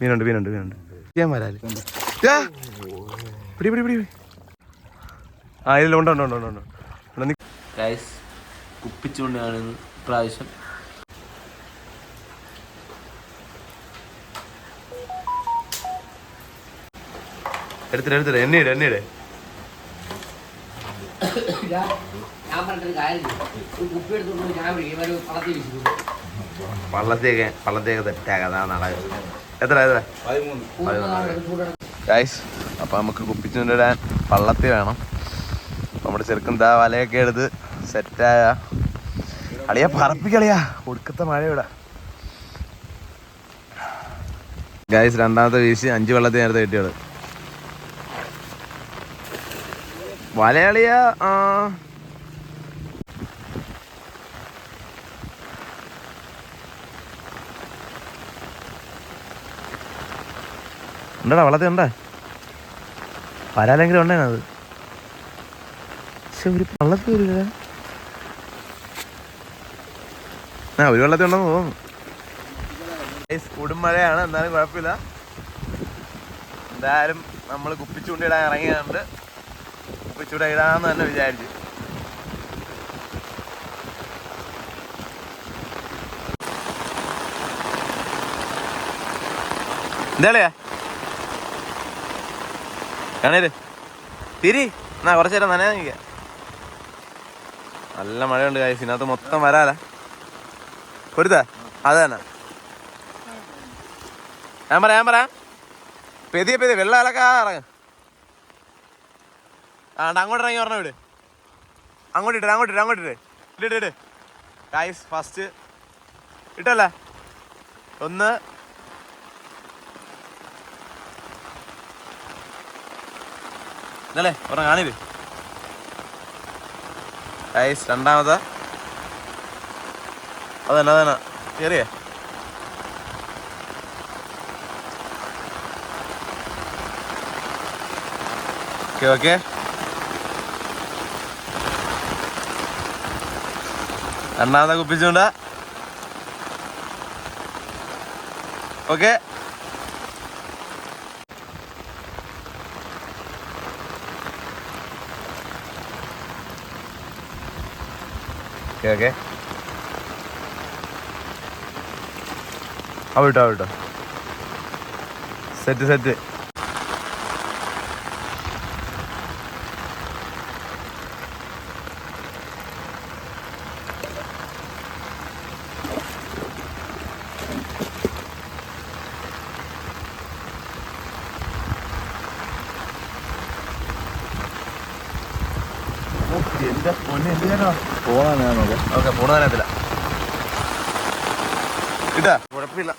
മീനുണ്ട് മീനുണ്ട് മീനുണ്ട് ഞാൻ വരാൽ. പിടി പിടി പിടി. ആ ഇല്ല ഉണ്ട് ഉണ്ട് ഉണ്ട് ഉണ്ട് ഉണ്ട്. ഇവിടെ നിക്ക്. ഗൈസ് കുപ്പിച്ചുകൊണ്ടാണ് പ്രാവശ്യം. എടുത്തിട്ട് എടുത്തിട്ട് എണ്ണയിട് എണ്ണയിട് ഞാൻ പറഞ്ഞിട്ട് കാര്യം കുപ്പി എടുത്തോണ്ട് ഞാൻ എത്ര എത്ര ഗൈസ് അപ്പോൾ നമുക്ക് കുപ്പിച്ചുണ്ടിടാൻ പള്ളത്തി വേണം. നമ്മുടെ ചെറുക്കൻ ദാ വലയൊക്കെ എടുത്ത് സെറ്റായ അളിയാ പറപ്പിക്കളിയാ ഒടുക്കത്തെ മഴ ഇവിടെ. ഗൈസ് രണ്ടാമത്തെ വീശി അഞ്ച് വെള്ളത്തിൽ നേരത്തെ കിട്ടിയത് വലയാളിയാ ഉണ്ടടാ വള്ളത്തിൽ ഉണ്ടേ? വരാലെങ്കിലും ഉണ്ടേനത്. പക്ഷെ ഒരു വള്ളത്തിൽ വരില്ല ആ ഒരു വെള്ളത്തിൽ ഉണ്ടെന്ന് തോന്നുന്നു. ഉടുമഴയാണ് എന്നാലും കുഴപ്പമില്ല. എന്തായാലും നമ്മൾ കുപ്പിച്ചൂണ്ടിടാൻ ഇറങ്ങിയതുകൊണ്ട് കുപ്പിച്ചൂട ഇടാന്ന് തന്നെ വിചാരിച്ചു. എന്താളിയാ കാണേര് തിരി. എന്നാ കുറച്ചു നേരം നനയാ നിൽക്കുക. നല്ല മഴയുണ്ട് കാര്യം ഇതിനകത്ത് മൊത്തം വരാല. പൊരുത്ത അത് തന്നെ. ഞാൻ പറയാം ഞാൻ പറയാം. പെതിയെ പെതിയെ. വെള്ളം അലക്കാറങ്ങ് ആ അങ്ങോട്ട് ഇറങ്ങി പറഞ്ഞ വിട്. അങ്ങോട്ട് ഇട്ട് അങ്ങോട്ട് ഇട്ട് അങ്ങോട്ട് ഇട്ട് ഇട്ടിട്ട് ഇട്ട് കായ്സ് ഫസ്റ്റ് ഇട്ടല്ലേ? ഒന്ന് ഇന്നല്ലേ പറഞ്ഞ കാണിത് ഐസ് രണ്ടാമത്തെ അതന്നെ അതന്നെ. കേറിയേ? Okay okay. രണ്ടാമത്തെ ഓക്കെ. Okay okay. അവിട്ടോ അവിട്ടോ സെറ്റ് സെറ്റ്. എന്റെ പൊന്നെ എന്ത് ചെയ്യാനോ ഓക്കെ പൂണാനത്തില്ല ഇതാ കുഴപ്പമില്ല.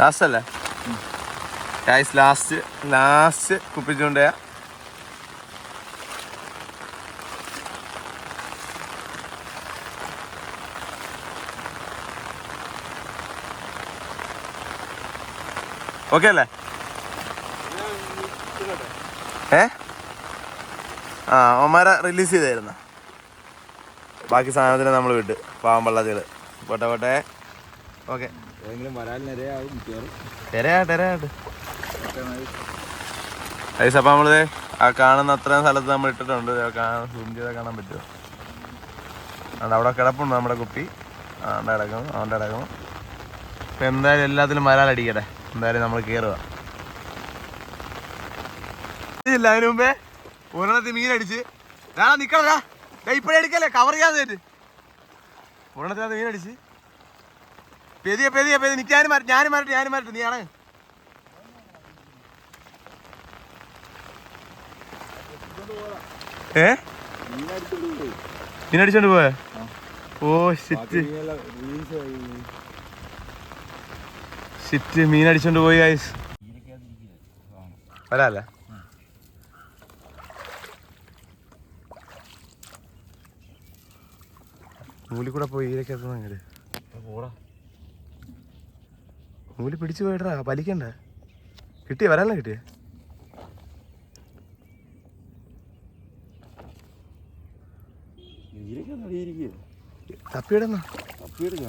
ലാസ്റ്റ് അല്ലേ? ലാസ്റ്റ് ലാസ്റ്റ് കുപ്പിച്ചുകൊണ്ടയാ ഓക്കെ അല്ലേ? ഏ? ആ ഒമാര റിലീസ് ചെയ്തായിരുന്ന. ബാക്കി സാധനത്തിന് നമ്മൾ വിട്ട്. പാവം പള്ളത്തികൾ പോട്ടെ പോട്ടെ. ഓക്കെ ഐസ് അപ്പം നമ്മളിത് ആ കാണുന്ന അത്രയും സ്ഥലത്ത് നമ്മൾ ഇട്ടിട്ടുണ്ട്. സൂം ചെയ്താൽ കാണാൻ പറ്റുമോ? അതുകൊണ്ട് അവിടെ കിടപ്പുണ്ട് നമ്മുടെ കുപ്പി. ആ അവിടെ കിടക്കുന്നു അവിടെ കിടക്കുന്നു. ഇപ്പം എന്തായാലും എല്ലാത്തിലും വരാലടിക്കട്ടെ. എന്തായാലും നമ്മൾ ഇല്ല അതിന് മുമ്പേ ഒരെണ്ണത്തിൽ മീനടിച്ച് ഞാൻ നിക്കണടാ ഇപ്പഴേ എടുക്കല്ലേ കവർ ചെയ്യാതെ മീൻ അടിച്ച്. പെതിയ പെതിയ പെതിയ. നിൽക്കാനും മാറ്റി ഞാനും മാറ്റി ഞാനും മാറ്റി നീയാണ് ഏ? മീനടിച്ചോണ്ട് പോയെ? ഓ ഷിറ്റ് സിറ്റ് മീൻ അടിച്ചോണ്ട് പോയി ഗൈസ് വരാല്ലേ? മൂലി കൂടെ പോയി ഈരക്കകത്ത് അങ്ങോട്ട് മൂലി പിടിച്ചു പോയിട്ടാ പലിക്കണ്ടേ കിട്ടിയ വരാനല്ല കിട്ടിയേ? തപ്പിയിടുന്ന? തപ്പിയിടുന്ന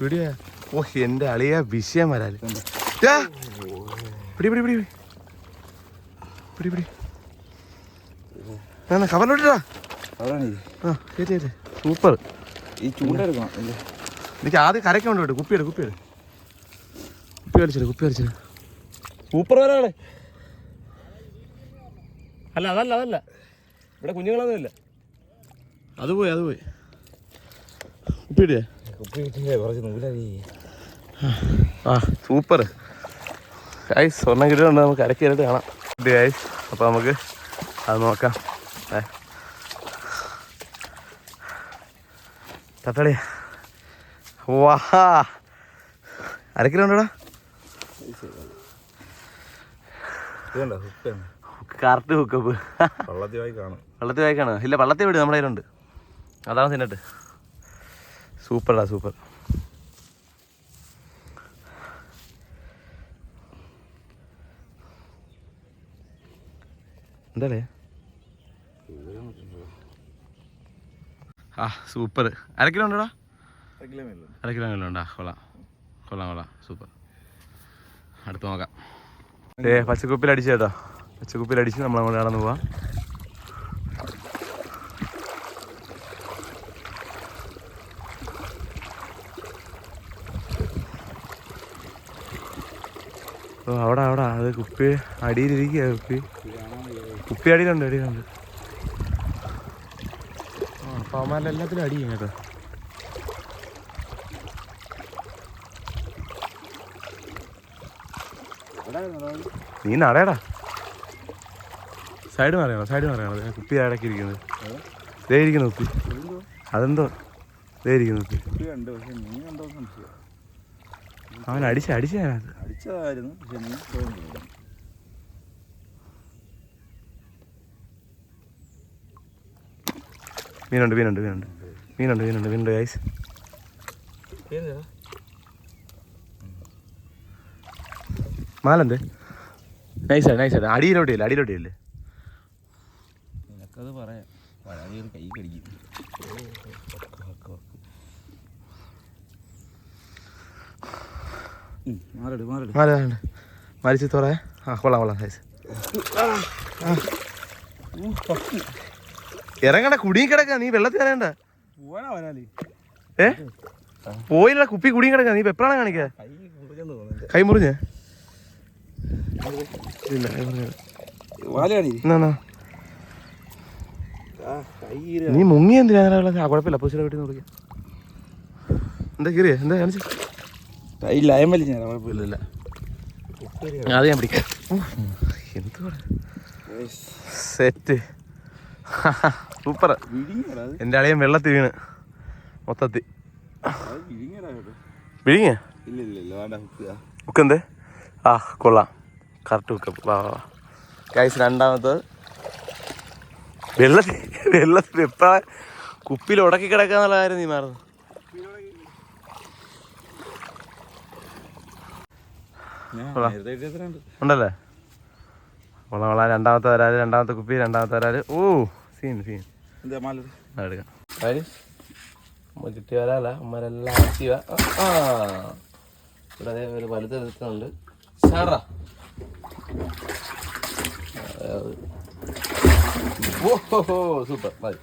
വീഡിയോ ഓ എന്റെ അളിയ വിഷയം വരാൽ യാ. പിടി പിടി പിടി പിടി. പിടി പിടി. കവറിലോട്ടാ ആ സൂപ്പർ. ഈ ചൂണ്ട എടുക്കണം എനിക്ക് ആദ്യം കരയ്ക്ക് കൊണ്ട് വിട്ടു കുപ്പിയെടു കുപ്പിയെടു കുപ്പി കളിച്ചിട്ട് കുപ്പി കളിച്ചിട്ട് സൂപ്പർ വരാളെ അല്ല അതല്ല അതല്ല. ഇവിടെ കുഞ്ഞുങ്ങളൊന്നുമില്ല. അത് പോയി അത് പോയി. ആ സൂപ്പർ. ഗൈസ് സ്വർണം കിട്ടിയിട്ടുണ്ട് നമുക്ക് അരക്കേറിട്ട് കാണാം. ഗൈസ് അപ്പോൾ നമുക്ക് അത് നോക്കാം. ഏ തട്ടളിയാ വാ അരക്കിലുണ്ടോടാ? കറക്റ്റ് ഹുക്കപ്പ് വള്ളത്തിൽ വായിക്കാണ് കാണും. വെള്ളത്തിൽ വായിക്കാണ് ഇല്ല വള്ളത്തിൽ വീട് നമ്മുടെ കയ്യിലുണ്ട്. അതാണ് തിന്നിട്ട്. സൂപ്പർടാ സൂപ്പർ. എന്താടേ? ആ സൂപ്പർ. അര കിലോ ഉണ്ടോടാ? അര കിലോ കിലോ ഉണ്ടാ കൊള്ളാം. കൊള്ളാം കൊള്ളാം. സൂപ്പർ. അടുത്ത് നോക്കാം. ഏ പച്ചക്കുപ്പിൽ അടിച്ചു കേട്ടോ പച്ചക്കുപ്പിൽ അടിച്ച് നമ്മളങ്ങോട്ട് നടന്നു പോവാം. ഓ അവിടെ അവിടെ. അത് കുപ്പി അടിയിലിരിക്കുക കുപ്പി. കുപ്പി അടിയിലുണ്ട് അടിയിലുണ്ട്. ആ അപ്പം അവന്മാരുടെ എല്ലാത്തിലും അടി ചെയ്യും കേട്ടോ. നീ നടയടാ സൈഡ് മറിയണോ സൈഡ് മറിയണോ കുപ്പി ഇടയ്ക്ക് ഇരിക്കുന്നത്. ദേ ഇരിക്കുന്നു കുപ്പി. അതെന്തോ? ദേ ഇരിക്കുന്നു കുപ്പി. അവൻ അടിച്ച അടിച്ച ഞാനത് അടിച്ചതായിരുന്നു പക്ഷെ തോന്നുന്നത് മീനുണ്ട് മീനുണ്ട് മീനുണ്ട്. മീനുണ്ട് മീനുണ്ട് മീനുണ്ട് ഗൈസ് മാലെന്ത്? നൈസാ നൈസാ അടിയിലോട്ടില്ല അടിയിലോട്ടില്ലേ നിനക്കത് പറയാം. കൈ കടിക്കും. ഉണ്ട് മരിച്ച് തുറേ. ആ കൊള്ളാം കൊള്ളാം ഇറങ്ങണ്ട കുടിയും കിടക്ക നീ വെള്ളത്തിൽ ഇറങ്ങണ്ട. ഏ? പോയില്ല കുപ്പി കുടിയും കിടക്ക നീ എപ്പോഴാണ് കാണിക്ക? കൈ മുറിഞ്ഞേ? ഇല്ല കൈ നീ മുങ്ങി എന്തിനാ കുഴപ്പമില്ല പൂച്ചയുടെ വീട്ടിൽ നിന്ന് വിളിക്കാം എന്താ കീറിയ? എന്താ കാണിച്ചു? കൈ ലയം വലിഞ്ഞാ കുഴപ്പമില്ല. ഇല്ല അത് ഞാൻ പിടിക്കാം. എന്തുവാ സെറ്റ്. സൂപ്പർ. എന്റെ അളിയൻ വെള്ളത്തിൽ വീണ്. മൊത്തത്തിൽ. വിഴിങ്ങ ഉക്കെന്തേ? ആ കൊള്ളാം. കറക്റ്റ് ഹുക്കപ്പ് വാ വാ ഗൈസ് രണ്ടാമത്തത് വെള്ളത്തിൽ വെള്ളത്തിൽ എപ്പോഴാ കുപ്പിയിൽ ഉടക്കി കിടക്കാന്നുള്ള കാര്യം നീ മറന്നു ഞാൻ കൊള്ളാം. നേരത്തെ എഴുതിയത്രയുണ്ട് ഉണ്ടല്ലേ? വള വള രണ്ടാമത്തെ വരാൽ രണ്ടാമത്തെ കുപ്പി രണ്ടാമത്തെ വരാൽ. ഓ സീൻ സീൻ എടുക്കാം. കിട്ടിയ വരാല. അമ്മരെല്ലാം ആക്റ്റീവ ഇവിടെ അതേ ഒരു വലുത് എടുക്കുന്നുണ്ട് സാറാ. ഓ സൂപ്പർ. മതി.